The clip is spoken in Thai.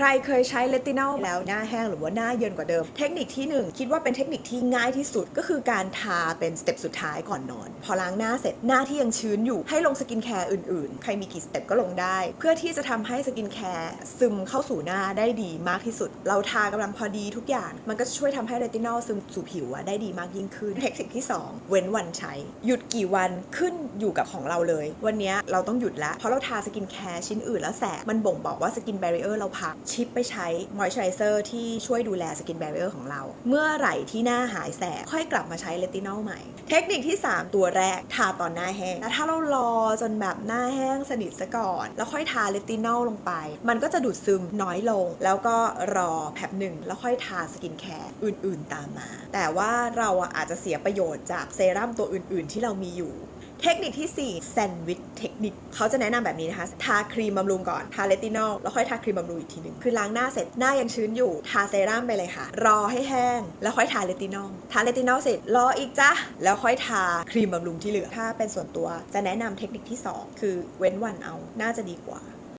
ใครเคยใช้เลตินอลแล้วหน้าแห้งหรือว่าหน้าเยินกว่าเดิม เทคนิคที่หนึ่งคิดว่าเป็นเทคนิคที่ง่ายที่สุดก็คือการทาเป็นสเต็ปสุดท้ายก่อนนอน พอล้างหน้าเสร็จหน้าที่ยังชื้นอยู่ให้ลงสกินแคร์อื่นๆ ใครมีกี่สเต็ปก็ลงได้ เพื่อที่จะทำให้สกินแคร์ซึมเข้าสู่หน้าได้ดีมากที่สุด เราทากำลังพอดีทุกอย่าง มันก็จะช่วยทำให้เรตินอลซึมสู่ผิวได้ดีมากยิ่งขึ้น เทคนิคที่ 2 เว้นวันใช้ หยุดกี่วันขึ้นอยู่กับของเราเลย วันนี้เราต้องหยุดแล้วเพราะเราทาสกินแคร์ชิ้นอื่นแล้วแสบมันบ่งบอกว่าสกินแบรเออร์เราพักชิปไปใช้มอยส์เจอไรเซอร์ที่ช่วยดูแลสกินแบรเออร์ของเรา เมื่อไหร่ที่หน้าหายแสบค่อยกลับมาใช้เลตินอลใหม่ เทคนิคที่ 3 ตัวแรกทาตอนหน้าแห้งแล้วถ้าเรารอจนแบบหน้าแห้งสนิทซะก่อน แล้วค่อยทาเลตินอลลงไป มันก็จะดูดซึมน้อยลง แล้วก็รอแป๊บหนึ่งแล้วค่อยทาสกินแคร์อื่นๆตามมา แต่ว่าเราอาจจะเสียประโยชน์จากเซรั่มตัวอื่น ๆ ที่เรามีอยู่ เทคนิคที่4แซนด์วิชเทคนิคเขาจะแนะนำแบบนี้นะคะ ทาครีมบำรุงก่อน ทาเลตินอลแล้วค่อยทาครีมบำรุงอีกทีหนึ่งคือล้างหน้าเสร็จหน้ายังชื้นอยู่ ทาเซรั่มไปเลยค่ะ รอให้แห้ง แล้วค่อยทาเลตินอลทาเลตินอลเสร็จรออีกจ้ะแล้วค่อยทาครีมบำรุงที่เหลือ ถ้าเป็นส่วนตัวจะแนะนำเทคนิคที่ 2 คือเว้นวันเอาน่าจะดีกว่า